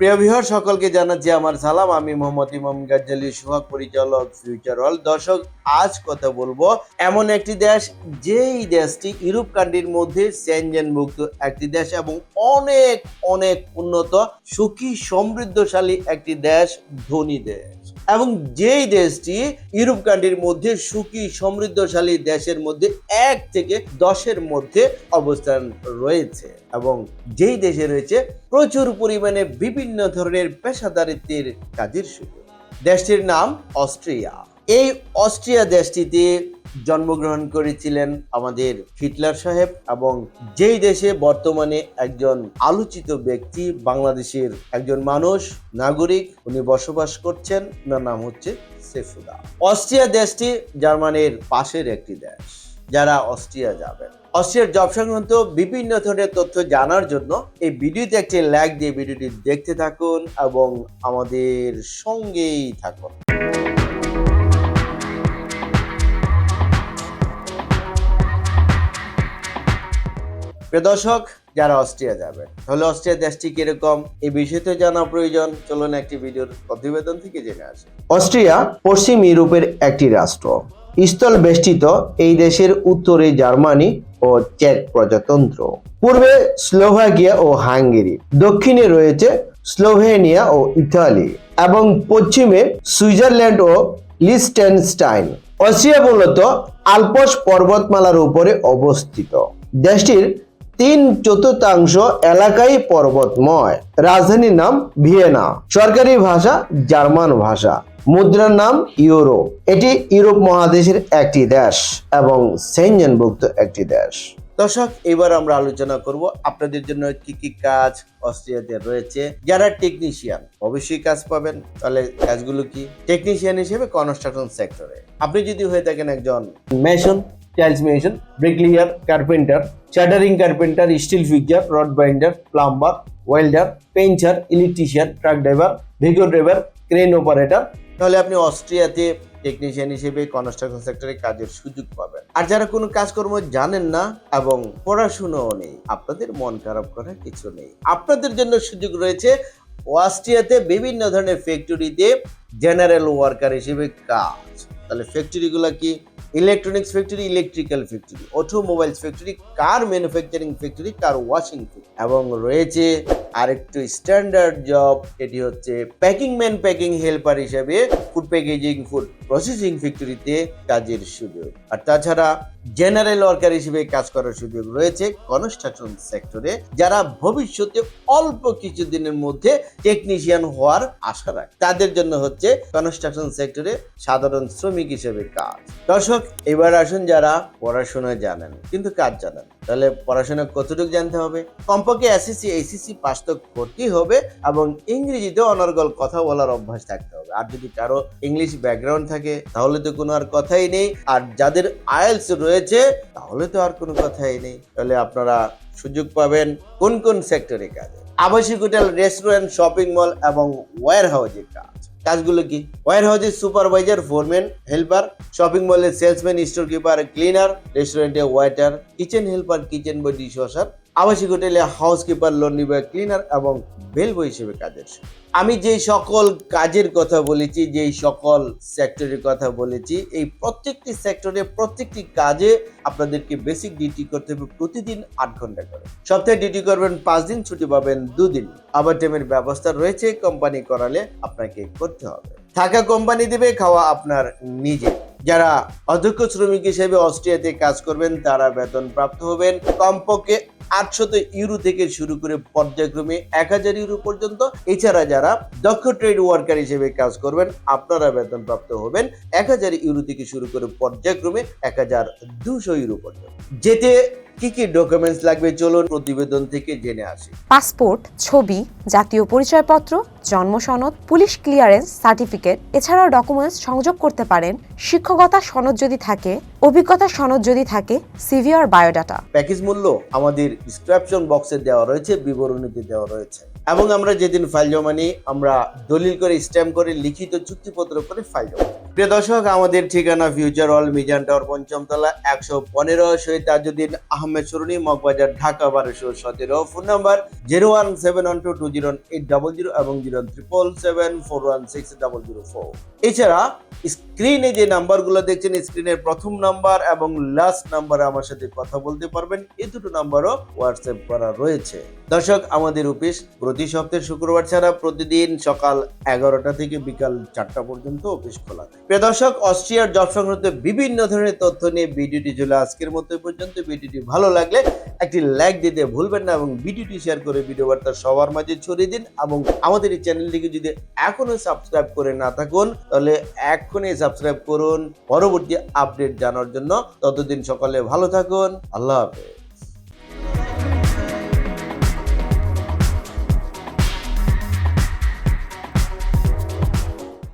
প্রিয় বিহার সকলকে জানাচ্ছি আমার সালাম। আমি মোহাম্মদ ইমাম গাজ্জালি, সোহাগ পরিচালক ফিউচার ওয়ার্ল্ড দর্শক, আজ কথা বলব এমন একটি দেশ, যেই দেশটি ইউরোপ কান্ট্রির মধ্যে সেনজেনভুক্ত একটি দেশ এবং অনেক অনেক উন্নত, সুখী, সমৃদ্ধশালী একটি দেশ, ধনী দেশ। এবং যেই দেশটি ইউরোপ কান্ট্রির মধ্যে সুখী, সমৃদ্ধশালী দেশের মধ্যে এক থেকে দশের মধ্যে অবস্থান রয়েছে এবং যেই দেশে রয়েছে, প্রচুর পরিমাণে বিভিন্ন ধরনের পেশাদারিত্বের কাজের সুযোগ। দেশটির নাম অস্ট্রিয়া। এই অস্ট্রিয়া দেশটিতে জন্মগ্রহণ করেছিলেন আমাদের হিটলার সাহেব এবং যেই দেশে বর্তমানে একজন আলোচিত ব্যক্তি, বাংলাদেশের একজন মানুষ, নাগরিক, উনি বসবাস করছেন ওনার নাম হচ্ছে সেফুদা। অস্ট্রিয়া দেশটি জার্মানির পাশের একটি দেশ, যারা অস্ট্রিয়া যাবেন। অস্ট্রিয়ার জব সংক্রান্ত বিভিন্ন ধরনের তথ্য জানার জন্য এই ভিডিওতে একটি লাইক দিয়ে ভিডিওটি দেখতে থাকুন এবং আমাদের সঙ্গেই থাকুন। প্রিয় দর্শক, যারা অস্ট্রিয়া যাবে তাহলে অস্ট্রিয়া দেশটি কীরকম? এই বিষয়তে জানা প্রয়োজন। চলুন একটি ভিডিওর প্রতিবেদন থেকে জেনে আসি। অস্ট্রিয়া পশ্চিম ইউরোপের একটি রাষ্ট্র। স্থল বেষ্টিত এই দেশের উত্তরে জার্মানি ও চেক প্রজাতন্ত্র। পূর্বে স্লোভাকিয়া ও হাঙ্গেরি, দক্ষিণে রয়েছে স্লোভেনিয়া ও ইতালি, এবং পশ্চিমে সুইজারল্যান্ড ও লিস্টেনস্টাইন অস্ট্রিয়া মূলত আলপস পর্বতমালার উপরে অবস্থিত। দেশটির তিন চতুর্থাংশ এলাকাই পর্বতময়। রাজধানীর নাম ভিয়েনা। সরকারি ভাষা জার্মান ভাষা। মুদ্রার নাম ইউরো এটি ইউরোপ মহাদেশের একটি দেশ এবং সেনজেনভুক্ত একটি দেশ। দর্শক, এবার আমরা আলোচনা করব আপনাদের জন্য কি কি কাজ অস্ট্রিয়াতে রয়েছে। যারা টেকনিশিয়ান অবশ্যই কাজ পাবেন। তাহলে কাজগুলো কি? টেকনিশিয়ান হিসেবে কনস্ট্রাকশন সেক্টরে আপনি যদি হয়ে থাকেন একজন mason mason bricklayer carpenter shuttering carpenter steel fixer rod binder plumber welder painter electrician truck driver Vigo driver crane operator তাহলে আপনি অস্ট্রিয়াতে টেকনিশিয়ান হিসেবে কনস্ট্রাকশন সেক্টরে কাজের সুযোগ পাবেন। আর যারা কোনো কাজকর্ম জানেন না এবং পড়াশুনোও নেই, আপনাদের মন খারাপ করার কিছু নেই। আপনাদের জন্য সুযোগ রয়েছে অস্ট্রিয়াতে বিভিন্ন ধরনের ফ্যাক্টরিতে জেনারেল ওয়ার্কার হিসেবে কাজ। তাহলে ফ্যাক্টরিগুলো কি? Electronics factory electrical factory automobiles factory car manufacturing factory car washing factory এবং রয়েছে আরেকটু স্ট্যান্ডার্ড জব এটি হচ্ছে প্যাকিং ম্যান প্যাকিং হেল্পার হিসেবে ফুড প্যাকেজিং ফুড প্রসেসিং ফ্যাক্টরিতে কাজের সুযোগ। আর তাছাড়া জেনারেল ওয়ার্কার হিসেবে কাজ করার সুযোগ রয়েছে কনস্ট্রাকশন সেক্টরে যারা ভবিষ্যতে অল্প কিছুদিনের মধ্যে টেকনিশিয়ান হওয়ার আশা রাখে। তাদের জন্য হচ্ছে কনস্ট্রাকশন সেক্টরে সাধারণ শ্রমিক হিসেবে কাজ। দর্শক, এবার আসুন যারা পড়াশোনা জানেন, কিন্তু কাজ জানেন তাহলে পড়াশোনা কতটুকু জানতে হবে? কমপক্ষে এসএসসি এইচএসসি পাস তো করতেই হবে এবং ইংরেজিতে অনর্গল কথা বলার অভ্যাস থাকতে হবে। আর যদি কারও ইংলিশ ব্যাকগ্রাউন্ড থাকে, তাহলে তো কোনো আর কথাই নেই। আর যাদের আয়েলস রয়েছে, তাহলে তো আর কোনো কথাই নেই। তাহলে আপনারা সুযোগ পাবেন কোন কোন সেক্টরে কাজে। আবাসিক হোটেল রেস্টুরেন্ট শপিং মল এবং ওয়্যার হাউজের কাজ। কাজগুলো কি? ওয়্যার হাউসের সুপারভাইজার ফোরম্যান হেল্পার শপিং মলের সেলসম্যান স্টোর কিপার ক্লিনার রেস্টুরেন্টে waiter kitchen helper kitchen boy dish washer আবাসিক হোটেলে house keeper laundry boy cleaner এবং বেল বয় হিসেবে কাজের আমি যেই সকল কাজের কথা বলেছি, যেই সকল সেক্টরের কথা বলেছি, এই প্রত্যেকটি সেক্টরে প্রত্যেকটি কাজে আপনাদেরকে বেসিক ডিউটি করতে হবে প্রতিদিন আট ঘণ্টা করে। সপ্তাহে ডিউটি করবেন পাঁচ দিন, ছুটি পাবেন দুদিন। আবার টাইমের ব্যবস্থা রয়েছে, কোম্পানি করালে আপনাকে করতে হবে। থাকা কোম্পানি দেবে, খাওয়া আপনার নিজে। যারা অধ্যক্ষ শ্রমিক হিসেবে অস্ট্রিয়াতে কাজ করবেন, তারা বেতন প্রাপ্ত হবেন। কমপক্ষে আটশত ইউরো থেকে শুরু করে পর্যায়ক্রমে এক হাজার ইউরো পর্যন্ত। এছাড়া যারা দক্ষ ট্রেড ওয়ার্কার হিসেবে কাজ করবেন, আপনারা বেতন প্রাপ্ত হবেন এক হাজার ইউরো থেকে শুরু করে পর্যায়ক্রমে এক হাজার দুশো ইউরো পর্যন্ত। যেতে কি কি ডকুমেন্টস লাগবে চলুন প্রতিবেদন থেকে জেনে আসি। পাসপোর্ট ছবি জাতীয় পরিচয়পত্র জন্ম সনদ পুলিশ ক্লিয়ারেন্স সার্টিফিকেট এছাড়াও ডকুমেন্টস সংযোগ করতে পারেন শিক্ষকতা সনদ যদি থাকে অভিজ্ঞতা সনদ যদি থাকে সিভি আর বায়োডাটা প্যাকেজ মূল্য আমাদের ডিসক্রিপশন বক্সে দেওয়া রয়েছে বিবরণীতে দেওয়া রয়েছে। এবং আমরা যেদিন ফাইল জমা নিই আমরা দলিল করে স্ট্যাম্প করে লিখিত চুক্তিপত্র করে ফাইল জমা। প্রিয় দর্শক, আমাদের ঠিকানা ফিউচার অল মিজান টাওয়ার পঞ্চমতলা, একশো পনেরো, শহীদ তাজুদ্দিন আহমেদ সরুনি, মগবাজার, ঢাকা, বারোশো সতেরো। Phone number zero one seven one two two zero eight double zero এবং zero triple seven four one six double zero four. এছাড়া স্ক্রিনে যে নাম্বারগুলো দেখছেন স্ক্রিনের প্রথম নাম্বার এবং লাস্ট নাম্বারে আমার সাথে কথা বলতে পারবেন। এই দুটো নাম্বারও হোয়াটসঅ্যাপ করা রয়েছে। দর্শক, আমাদের অফিস প্রতি সপ্তাহে শুক্রবার ছাড়া প্রতিদিন সকাল এগারোটা থেকে বিকাল চারটা পর্যন্ত অফিস খোলা। প্রিয় দর্শক অস্ট্রিয়ার জব সংক্রান্ত বিভিন্ন ধরনের তথ্য নিয়ে ভিডিওটি চলে আজকের মতো পর্যন্ত। ভিডিওটি ভালো লাগলে একটি লাইক দিতে ভুলবেন না এবং ভিডিওটি শেয়ার করে ভিডিও বার্তা সবার মাঝে ছড়িয়ে দিন এবং আমাদের এই চ্যানেলটিকে যদি এখনও সাবস্ক্রাইব করে না থাকুন, তাহলে এখনই সাবস্ক্রাইব করুন। পরবর্তী আপডেট জানার জন্য ততদিন সকালে ভালো থাকুন। আল্লাহ হাফেজ।